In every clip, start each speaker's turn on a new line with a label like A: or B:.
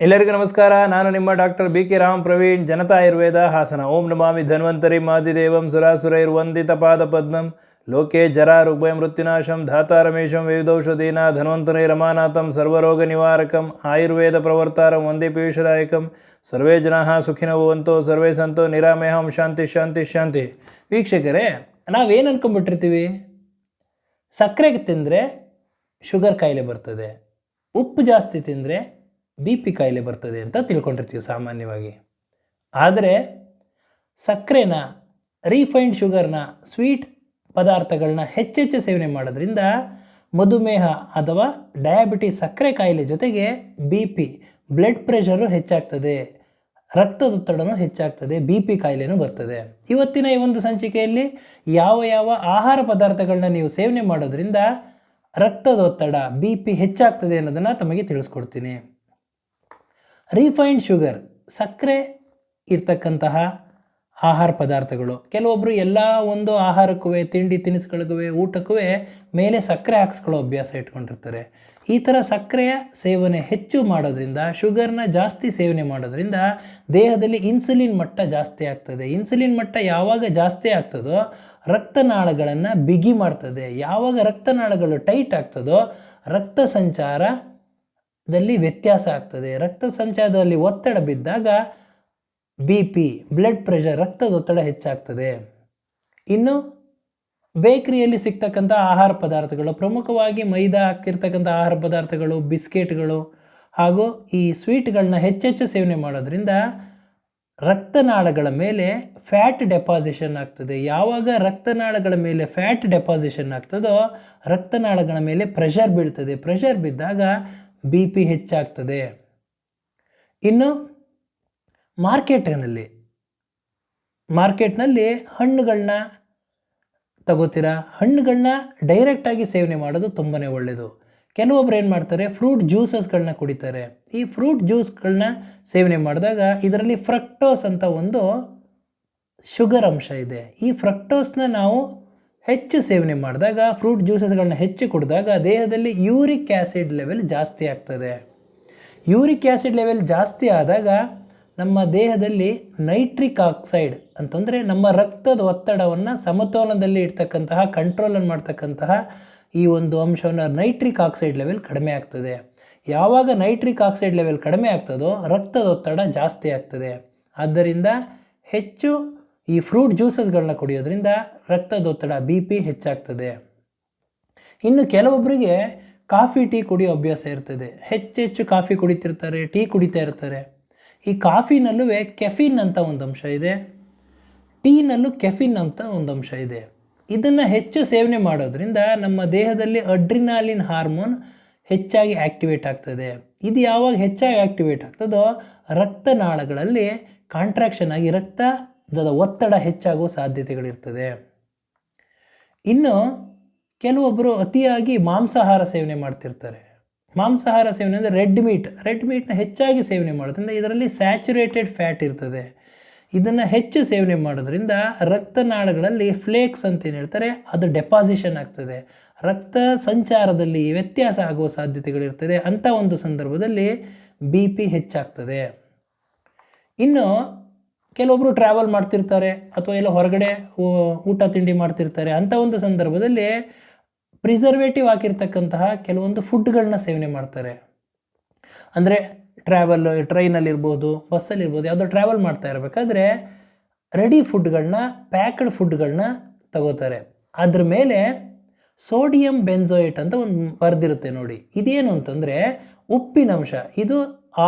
A: ಎಲ್ಲರಿಗೂ ನಮಸ್ಕಾರ. ನಾನು ನಿಮ್ಮ doctor B K Ram Praveen, Janata Ayurveda Hassan. ಓಂ ನಮಾಮಿ ಧನ್ವಂತರಿ ಮಾದಿದೇವಂ ಸುರಾಸುರೈರ್ವಂದಿತ ಪಾದ ಪದ್ಮಂ. ಲೋಕೆ ಜರ ಋಗ್ಭಯ ಮೃತ್ಯುನಾಶಂ ಧಾತಾರಮೇಶಂ ವಿವಿಧೌಷಧೀನ ಧನ್ವಂತರೈ ರಮಾನಾಥಂ, ಸರ್ವರೋಗ ನಿವಾರಕಂ, ಆಯುರ್ವೇದ ಪ್ರವರ್ತಾರಂ ವಂದೇ ಪೀಯೂಷದಾಯಕಂ. ಸರ್ವೇ ಜನಾಹ ಸುಖಿನೋ ಭವಂತೋ, ಸರ್ವೇ ಸಂತೋ ನಿರಾಮೇಹಂ, ಶಾಂತಿ ಶಾಂತಿ ಶಾಂತಿ. ವೀಕ್ಷಕರೇ, ನಾವೇನು ಅನ್ಕೊಂಡ್ಬಿಟ್ಟಿರ್ತೀವಿ? ಸಕ್ಕರೆಗೆ ತಿಂದರೆ ಶುಗರ್ ಕಾಯಿಲೆ ಬರ್ತದೆ. ಉಪ್ಪು ಜಾಸ್ತಿ ತಿಂದರೆ ಬಿ ಪಿ ಕಾಯಿಲೆ ಬರ್ತದೆ ಅಂತ ತಿಳ್ಕೊಂಡಿರ್ತೀವಿ ಸಾಮಾನ್ಯವಾಗಿ. ಆದರೆ ಸಕ್ಕರೆನ ರೀಫೈನ್ಡ್ ಶುಗರ್ನ ಸ್ವೀಟ್ ಪದಾರ್ಥಗಳನ್ನ ಹೆಚ್ಚೆಚ್ಚು ಸೇವನೆ ಮಾಡೋದ್ರಿಂದ ಮಧುಮೇಹ ಅಥವಾ ಡಯಾಬಿಟಿಸ್ ಸಕ್ಕರೆ ಕಾಯಿಲೆ ಜೊತೆಗೆ ಬಿ ಪಿ ಬ್ಲಡ್ ಪ್ರೆಷರು ಹೆಚ್ಚಾಗ್ತದೆ. ರಕ್ತದೊತ್ತಡನೂ ಹೆಚ್ಚಾಗ್ತದೆ, ಬಿ ಪಿ ಕಾಯಿಲೆನೂ ಬರ್ತದೆ. ಇವತ್ತಿನ ಈ ಒಂದು ಸಂಚಿಕೆಯಲ್ಲಿ ಯಾವ ಯಾವ ಆಹಾರ ಪದಾರ್ಥಗಳನ್ನ ನೀವು ಸೇವನೆ ಮಾಡೋದ್ರಿಂದ ರಕ್ತದೊತ್ತಡ, ಬಿ ಪಿ ಹೆಚ್ಚಾಗ್ತದೆ ಅನ್ನೋದನ್ನು ತಮಗೆ ತಿಳಿಸ್ಕೊಡ್ತೀನಿ. ರೀಫೈನ್ಡ್ ಶುಗರ್ ಸಕ್ಕರೆ ಇರ್ತಕ್ಕಂತಹ ಆಹಾರ ಪದಾರ್ಥಗಳು. ಕೆಲವೊಬ್ಬರು ಎಲ್ಲ ಒಂದು ಆಹಾರಕ್ಕೂ ತಿಂಡಿ ತಿನಿಸುಗಳಿಗೂ ಊಟಕ್ಕೂ ಮೇಲೆ ಸಕ್ಕರೆ ಹಾಕ್ಸ್ಕೊಳ್ಳೋ ಅಭ್ಯಾಸ ಇಟ್ಕೊಂಡಿರ್ತಾರೆ. ಈ ಥರ ಸಕ್ಕರೆಯ ಸೇವನೆ ಹೆಚ್ಚು ಮಾಡೋದ್ರಿಂದ, ಶುಗರ್ನ ಜಾಸ್ತಿ ಸೇವನೆ ಮಾಡೋದ್ರಿಂದ ದೇಹದಲ್ಲಿ ಇನ್ಸುಲಿನ್ ಮಟ್ಟ ಜಾಸ್ತಿ ಆಗ್ತದೆ. ಇನ್ಸುಲಿನ್ ಮಟ್ಟ ಯಾವಾಗ ಜಾಸ್ತಿ ಆಗ್ತದೋ, ರಕ್ತನಾಳಗಳನ್ನು ಬಿಗಿ ಮಾಡ್ತದೆ. ಯಾವಾಗ ರಕ್ತನಾಳಗಳು ಟೈಟ್ ಆಗ್ತದೋ, ರಕ್ತ ಸಂಚಾರದಲ್ಲಿ ವ್ಯತ್ಯಾಸ ಆಗ್ತದೆ. ರಕ್ತ ಸಂಚಾರದಲ್ಲಿ ಒತ್ತಡ ಬಿದ್ದಾಗ ಬಿ ಪಿ ಬ್ಲಡ್ ಪ್ರೆಷರ್ ರಕ್ತದೊತ್ತಡ ಹೆಚ್ಚಾಗ್ತದೆ. ಇನ್ನು ಬೇಕರಿಯಲ್ಲಿ ಸಿಗ್ತಕ್ಕಂಥ ಆಹಾರ ಪದಾರ್ಥಗಳು, ಪ್ರಮುಖವಾಗಿ ಮೈದಾ ಹಾಕ್ತಿರ್ತಕ್ಕಂಥ ಆಹಾರ ಪದಾರ್ಥಗಳು, ಬಿಸ್ಕೆಟ್ಗಳು ಹಾಗೂ ಈ ಸ್ವೀಟ್ಗಳನ್ನ ಹೆಚ್ಚೆಚ್ಚು ಸೇವನೆ ಮಾಡೋದ್ರಿಂದ ರಕ್ತನಾಳಗಳ ಮೇಲೆ ಫ್ಯಾಟ್ ಡೆಪಾಸಿಷನ್ ಆಗ್ತದೆ. ಯಾವಾಗ ರಕ್ತನಾಳಗಳ ಮೇಲೆ ಫ್ಯಾಟ್ ಡೆಪಾಸಿಷನ್ ಆಗ್ತದೋ ರಕ್ತನಾಳಗಳ ಮೇಲೆ ಪ್ರೆಷರ್ ಬೀಳ್ತದೆ. ಪ್ರೆಷರ್ ಬಿದ್ದಾಗ ಬಿ ಪಿ ಹೆಚ್ಚಾಗ್ತದೆ. ಇನ್ನು ಮಾರ್ಕೆಟ್ನಲ್ಲಿ ಮಾರ್ಕೆಟ್ನಲ್ಲಿ ಹಣ್ಣುಗಳನ್ನ ತಗೋತೀರಾ? ಹಣ್ಣುಗಳನ್ನ ಡೈರೆಕ್ಟಾಗಿ ಸೇವನೆ ಮಾಡೋದು ತುಂಬಾ ಒಳ್ಳೆಯದು ಕೆಲವೊಬ್ರು ಏನು ಮಾಡ್ತಾರೆ? ಫ್ರೂಟ್ ಜ್ಯೂಸಸ್ಗಳನ್ನ ಕುಡಿತಾರೆ. ಈ ಫ್ರೂಟ್ ಜ್ಯೂಸ್ಗಳನ್ನ ಸೇವನೆ ಮಾಡಿದಾಗ ಇದರಲ್ಲಿ ಫ್ರಕ್ಟೋಸ್ ಅಂತ ಒಂದು ಶುಗರ್ ಅಂಶ ಇದೆ. ಈ ಫ್ರಕ್ಟೋಸ್ನ ನಾವು ಹೆಚ್ಚು ಸೇವನೆ ಮಾಡಿದಾಗ ಫ್ರೂಟ್ ಜ್ಯೂಸಸ್ಗಳನ್ನ ಹೆಚ್ಚು ಕುಡಿದಾಗ ದೇಹದಲ್ಲಿ ಯೂರಿಕ್ ಆ್ಯಸಿಡ್ ಲೆವೆಲ್ ಜಾಸ್ತಿ ಆಗ್ತದೆ. ಯೂರಿಕ್ ಆ್ಯಸಿಡ್ ಲೆವೆಲ್ ಜಾಸ್ತಿ ಆದಾಗ ನಮ್ಮ ದೇಹದಲ್ಲಿ ನೈಟ್ರಿಕ್ ಆಕ್ಸೈಡ್ ಅಂತಂದರೆ ನಮ್ಮ ರಕ್ತದ ಒತ್ತಡವನ್ನು ಸಮತೋಲನದಲ್ಲಿ ಇಡ್ತಕ್ಕಂತಹ ಕಂಟ್ರೋಲನ್ನು ಮಾಡ್ತಕ್ಕಂತಹ ಈ ಒಂದು ಅಂಶವನ್ನು ನೈಟ್ರಿಕ್ ಆಕ್ಸೈಡ್ ಲೆವೆಲ್ ಕಡಿಮೆ ಆಗ್ತದೆ. ಯಾವಾಗ ನೈಟ್ರಿಕ್ ಆಕ್ಸೈಡ್ ಲೆವೆಲ್ ಕಡಿಮೆ ಆಗ್ತದೋ ರಕ್ತದ ಒತ್ತಡ ಜಾಸ್ತಿ ಆಗ್ತದೆ. ಆದ್ದರಿಂದ ಹೆಚ್ಚು ಈ ಫ್ರೂಟ್ ಜ್ಯೂಸಸ್ಗಳನ್ನ ಕುಡಿಯೋದ್ರಿಂದ ರಕ್ತದೊತ್ತಡ ಬಿ ಪಿ ಹೆಚ್ಚಾಗ್ತದೆ. ಇನ್ನು ಕೆಲವೊಬ್ಬರಿಗೆ ಕಾಫಿ, ಟೀ ಕುಡಿಯೋ ಅಭ್ಯಾಸ ಇರ್ತದೆ. ಹೆಚ್ಚೆಚ್ಚು ಕಾಫಿ ಕುಡಿತಿರ್ತಾರೆ, ಟೀ ಕುಡಿತಾ ಇರ್ತಾರೆ. ಈ ಕಾಫಿನಲ್ಲೂ ಕೆಫಿನ್ ಅಂತ ಒಂದು ಅಂಶ ಇದೆ. ಟೀನಲ್ಲೂ ಕೆಫಿನ್ ಅಂತ ಒಂದು ಅಂಶ ಇದೆ. ಇದನ್ನು ಹೆಚ್ಚು ಸೇವನೆ ಮಾಡೋದ್ರಿಂದ ನಮ್ಮ ದೇಹದಲ್ಲಿ ಅಡ್ರಿನಾಲಿನ್ ಹಾರ್ಮೋನ್ ಹೆಚ್ಚಾಗಿ ಆ್ಯಕ್ಟಿವೇಟ್ ಆಗ್ತದೆ. ಇದು ಯಾವಾಗ ಹೆಚ್ಚಾಗಿ ಆ್ಯಕ್ಟಿವೇಟ್ ಆಗ್ತದೋ ರಕ್ತನಾಳಗಳಲ್ಲಿ ಕಾಂಟ್ರಾಕ್ಷನ್ ಆಗಿ ರಕ್ತದ ಒತ್ತಡ ಹೆಚ್ಚಾಗುವ ಸಾಧ್ಯತೆಗಳಿರ್ತದೆ. ಇನ್ನು ಕೆಲವೊಬ್ಬರು ಅತಿಯಾಗಿ ಮಾಂಸಾಹಾರ ಸೇವನೆ ಮಾಡ್ತಿರ್ತಾರೆ. ಮಾಂಸಾಹಾರ ಸೇವನೆ ಅಂದರೆ ರೆಡ್ ಮೀಟ್. ರೆಡ್ ಮೀಟ್ನ ಹೆಚ್ಚಾಗಿ ಸೇವನೆ ಮಾಡೋದ್ರಿಂದ ಇದರಲ್ಲಿ ಸ್ಯಾಚುರೇಟೆಡ್ ಫ್ಯಾಟ್ ಇರ್ತದೆ. ಇದನ್ನು ಹೆಚ್ಚು ಸೇವನೆ ಮಾಡೋದ್ರಿಂದ ರಕ್ತನಾಳಗಳಲ್ಲಿ ಫ್ಲೇಕ್ಸ್ ಅಂತ ಏನು ಹೇಳ್ತಾರೆ, ಅದು ಡೆಪಾಸಿಷನ್ ಆಗ್ತದೆ. ರಕ್ತ ಸಂಚಾರದಲ್ಲಿ ವ್ಯತ್ಯಾಸ ಆಗುವ ಸಾಧ್ಯತೆಗಳಿರ್ತದೆ. ಅಂಥ ಒಂದು ಸಂದರ್ಭದಲ್ಲಿ ಬಿ ಪಿ ಹೆಚ್ಚಾಗ್ತದೆ. ಇನ್ನು ಕೆಲವೊಬ್ಬರು ಟ್ರಾವೆಲ್ ಮಾಡ್ತಿರ್ತಾರೆ ಅಥವಾ ಎಲ್ಲ ಹೊರಗಡೆ ಊಟ ತಿಂಡಿ ಮಾಡ್ತಿರ್ತಾರೆ ಅಂಥ ಒಂದು ಸಂದರ್ಭದಲ್ಲಿ ಪ್ರಿಸರ್ವೇಟಿವ್ ಹಾಕಿರ್ತಕ್ಕಂತಹ ಕೆಲವೊಂದು ಫುಡ್ಗಳನ್ನ ಸೇವನೆ ಮಾಡ್ತಾರೆ. ಅಂದರೆ ಟ್ರಾವೆಲ್ ಟ್ರೈನಲ್ಲಿರ್ಬೋದು ಬಸ್ಸಲ್ಲಿರ್ಬೋದು, ಯಾವುದೋ ಟ್ರಾವೆಲ್ ಮಾಡ್ತಾ ಇರಬೇಕಾದ್ರೆ ರೆಡಿ ಫುಡ್ಗಳನ್ನ ಪ್ಯಾಕ್ಡ್ ಫುಡ್ಗಳನ್ನ ತಗೋತಾರೆ. ಅದ್ರ ಮೇಲೆ ಸೋಡಿಯಂ ಬೆನ್ಸೋಯೇಟ್ ಅಂತ ಒಂದು ಬರೆದಿರುತ್ತೆ ನೋಡಿ. ಇದೇನು ಅಂತಂದರೆ ಉಪ್ಪಿನಂಶ, ಇದು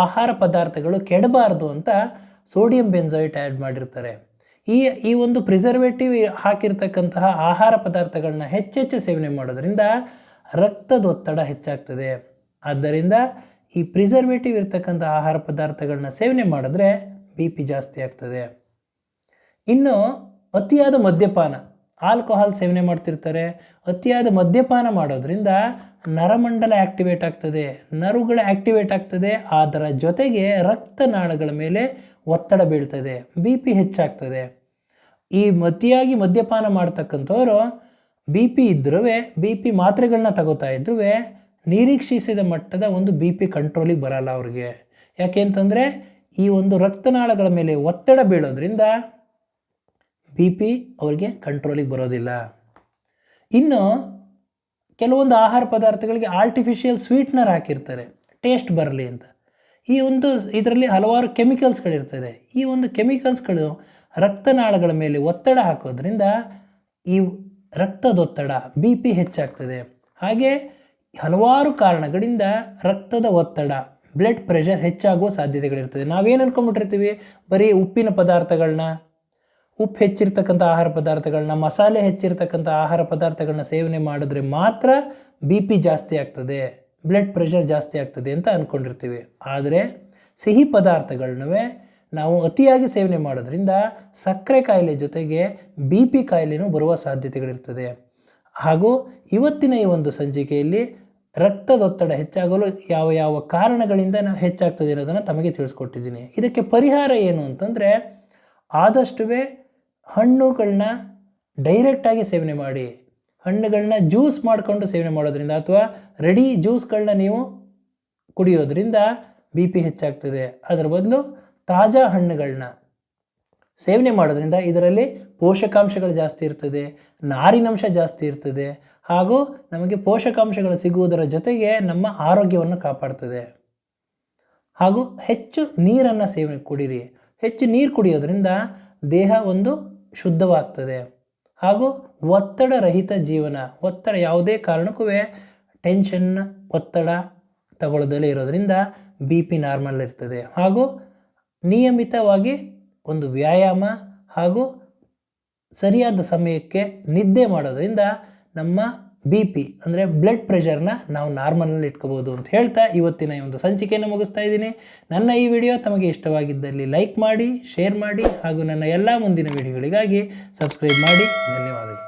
A: ಆಹಾರ ಪದಾರ್ಥಗಳು ಕೆಡಬಾರ್ದು ಅಂತ ಸೋಡಿಯಂ ಬೆನ್ಸೈಟ್ ಆ್ಯಡ್ ಮಾಡಿರ್ತಾರೆ. ಈ ಈ ಒಂದು ಪ್ರಿಸರ್ವೇಟಿವ್ ಹಾಕಿರ್ತಕ್ಕಂತಹ ಆಹಾರ ಪದಾರ್ಥಗಳನ್ನ ಹೆಚ್ಚೆಚ್ಚು ಸೇವನೆ ಮಾಡೋದರಿಂದ ರಕ್ತದೊತ್ತಡ ಹೆಚ್ಚಾಗ್ತದೆ. ಆದ್ದರಿಂದ ಈ ಪ್ರಿಸರ್ವೇಟಿವ್ ಇರ್ತಕ್ಕಂಥ ಆಹಾರ ಪದಾರ್ಥಗಳನ್ನ ಸೇವನೆ ಮಾಡಿದ್ರೆ ಬಿ ಪಿ ಜಾಸ್ತಿ ಆಗ್ತದೆ. ಇನ್ನು ಅತಿಯಾದ ಮದ್ಯಪಾನ. ಆಲ್ಕೋಹಾಲ್ ಸೇವನೆ ಮಾಡ್ತಿರ್ತಾರೆ. ಅತಿಯಾದ ಮದ್ಯಪಾನ ಮಾಡೋದ್ರಿಂದ ನರಮಂಡಲ ಆ್ಯಕ್ಟಿವೇಟ್ ಆಗ್ತದೆ. ನರುಗಳು ಆ್ಯಕ್ಟಿವೇಟ್ ಆಗ್ತದೆ. ಅದರ ಜೊತೆಗೆ ರಕ್ತನಾಳಗಳ ಮೇಲೆ ಒತ್ತಡ ಬೀಳ್ತದೆ. ಬಿ ಪಿ ಹೆಚ್ಚಾಗ್ತದೆ. ಈ ಮತಿಯಾಗಿ ಮದ್ಯಪಾನ ಮಾಡ್ತಕ್ಕಂಥವ್ರು ಬಿ ಪಿ ಇದ್ರೂ ಬಿ ಪಿ ಮಾತ್ರೆಗಳನ್ನ ತಗೋತಾ ಇದ್ರೂ ನಿರೀಕ್ಷಿಸಿದ ಮಟ್ಟದ ಒಂದು ಬಿ ಪಿ ಕಂಟ್ರೋಲಿಗೆ ಬರಲ್ಲ ಅವ್ರಿಗೆ. ಯಾಕೆ ಅಂತಂದರೆ ಈ ಒಂದು ರಕ್ತನಾಳಗಳ ಮೇಲೆ ಒತ್ತಡ ಬೀಳೋದ್ರಿಂದ ಬಿ ಪಿ ಅವರಿಗೆ ಕಂಟ್ರೋಲಿಗೆ ಬರೋದಿಲ್ಲ. ಇನ್ನು ಕೆಲವೊಂದು ಆಹಾರ ಪದಾರ್ಥಗಳಿಗೆ ಆರ್ಟಿಫಿಷಿಯಲ್ ಸ್ವೀಟ್ನರ್ ಹಾಕಿರ್ತಾರೆ. ಟೇಸ್ಟ್ ಬರಲಿ ಅಂತ. ಈ ಒಂದು ಇದರಲ್ಲಿ ಹಲವಾರು ಕೆಮಿಕಲ್ಸ್ಗಳಿರ್ತದೆ ಈ ಒಂದು ಕೆಮಿಕಲ್ಸ್ಗಳು ರಕ್ತನಾಳಗಳ ಮೇಲೆ ಒತ್ತಡ ಹಾಕೋದ್ರಿಂದ ಈ ರಕ್ತದೊತ್ತಡ ಬಿ ಪಿ ಹೆಚ್ಚಾಗ್ತದೆ. ಹಾಗೆ ಹಲವಾರು ಕಾರಣಗಳಿಂದ ರಕ್ತದ ಒತ್ತಡ ಬ್ಲಡ್ ಪ್ರೆಷರ್ ಹೆಚ್ಚಾಗುವ ಸಾಧ್ಯತೆಗಳಿರ್ತದೆ. ನಾವೇನು ಅನ್ಕೊಂಡ್ಬಿಟ್ಟಿರ್ತೀವಿ? ಬರೀ ಉಪ್ಪಿನ ಪದಾರ್ಥಗಳನ್ನ ಉಪ್ಪು ಹೆಚ್ಚಿರ್ತಕ್ಕಂಥ ಆಹಾರ ಪದಾರ್ಥಗಳನ್ನ, ಮಸಾಲೆ ಹೆಚ್ಚಿರ್ತಕ್ಕಂಥ ಆಹಾರ ಪದಾರ್ಥಗಳನ್ನ ಸೇವನೆ ಮಾಡಿದ್ರೆ ಮಾತ್ರ ಬಿ ಪಿ ಜಾಸ್ತಿ ಆಗ್ತದೆ ಬ್ಲಡ್ ಪ್ರೆಷರ್ ಜಾಸ್ತಿ ಆಗ್ತದೆ ಅಂತ ಅಂದ್ಕೊಂಡಿರ್ತೀವಿ ಆದರೆ ಸಿಹಿ ಪದಾರ್ಥಗಳನ್ನವೇ ನಾವು ಅತಿಯಾಗಿ ಸೇವನೆ ಮಾಡೋದ್ರಿಂದ ಸಕ್ಕರೆ ಕಾಯಿಲೆ ಜೊತೆಗೆ ಬಿ ಪಿ ಕಾಯಿಲೆನೂ ಬರುವ ಸಾಧ್ಯತೆಗಳಿರ್ತದೆ. ಹಾಗೂ ಇವತ್ತಿನ ಈ ಒಂದು ಸಂಚಿಕೆಯಲ್ಲಿ ರಕ್ತದೊತ್ತಡ ಹೆಚ್ಚಾಗಲು ಯಾವ ಯಾವ ಕಾರಣಗಳಿಂದ ನಾವು ಹೆಚ್ಚಾಗ್ತದೆ ಅನ್ನೋದನ್ನು ತಮಗೆ ತಿಳಿಸ್ಕೊಟ್ಟಿದ್ದೀನಿ. ಇದಕ್ಕೆ ಪರಿಹಾರ ಏನು ಅಂತಂದರೆ ಆದಷ್ಟುವೇ ಹಣ್ಣುಗಳನ್ನ ಡೈರೆಕ್ಟಾಗಿ ಸೇವನೆ ಮಾಡಿ, ಹಣ್ಣುಗಳನ್ನ ಜ್ಯೂಸ್ ಮಾಡಿಕೊಂಡು ಸೇವನೆ ಮಾಡೋದ್ರಿಂದ ಅಥವಾ ರೆಡಿ ಜ್ಯೂಸ್ಗಳನ್ನ ನೀವು ಕುಡಿಯೋದ್ರಿಂದ ಬಿ ಪಿ ಹೆಚ್ಚಾಗ್ತದೆ. ಅದರ ಬದಲು ತಾಜಾ ಹಣ್ಣುಗಳನ್ನ ಸೇವನೆ ಮಾಡೋದ್ರಿಂದ ಇದರಲ್ಲಿ ಪೋಷಕಾಂಶಗಳು ಜಾಸ್ತಿ ಇರ್ತದೆ ನಾರಿನಂಶ ಜಾಸ್ತಿ ಇರ್ತದೆ, ಹಾಗೂ ನಮಗೆ ಪೋಷಕಾಂಶಗಳು ಸಿಗುವುದರ ಜೊತೆಗೆ ನಮ್ಮ ಆರೋಗ್ಯವನ್ನು ಕಾಪಾಡ್ತದೆ. ಹಾಗೂ ಹೆಚ್ಚು ನೀರನ್ನು ಸೇವನೆ ಕುಡೀರಿ. ಹೆಚ್ಚು ನೀರು ಕುಡಿಯೋದ್ರಿಂದ ದೇಹ ಒಂದು ಶುದ್ಧವಾಗ್ತದೆ. ಹಾಗೂ ಒತ್ತಡ ರಹಿತ ಜೀವನ, ಒತ್ತಡ ಯಾವುದೇ ಕಾರಣಕ್ಕೂ ಟೆನ್ಷನ್, ಒತ್ತಡ ತಗೊಳ್ಳೋದಲ್ಲೇ ಇರೋದರಿಂದ ಬಿ ಪಿ ನಾರ್ಮಲ್ ಇರ್ತದೆ. ಹಾಗೂ ನಿಯಮಿತವಾಗಿ ಒಂದು ವ್ಯಾಯಾಮ ಹಾಗೂ ಸರಿಯಾದ ಸಮಯಕ್ಕೆ ನಿದ್ದೆ ಮಾಡೋದರಿಂದ ನಮ್ಮ ಬಿ ಪಿ ಅಂದರೆ ಬ್ಲಡ್ ಪ್ರೆಷರ್ನ ನಾವು ನಾರ್ಮಲಲ್ಲಿ ಇಟ್ಕೋಬೋದು ಅಂತ ಹೇಳ್ತಾ ಇವತ್ತಿನ ಈ ಒಂದು ಸಂಚಿಕೆಯನ್ನು ಮುಗಿಸ್ತಾ ಇದ್ದೀನಿ. ನನ್ನ ಈ ವಿಡಿಯೋ ತಮಗೆ ಇಷ್ಟವಾಗಿದ್ದಲ್ಲಿ ಲೈಕ್ ಮಾಡಿ ಶೇರ್ ಮಾಡಿ ಹಾಗೂ ನನ್ನ ಎಲ್ಲ ಮುಂದಿನ ವಿಡಿಯೋಗಳಿಗಾಗಿ ಸಬ್ಸ್ಕ್ರೈಬ್ ಮಾಡಿ. ಧನ್ಯವಾದಗಳು.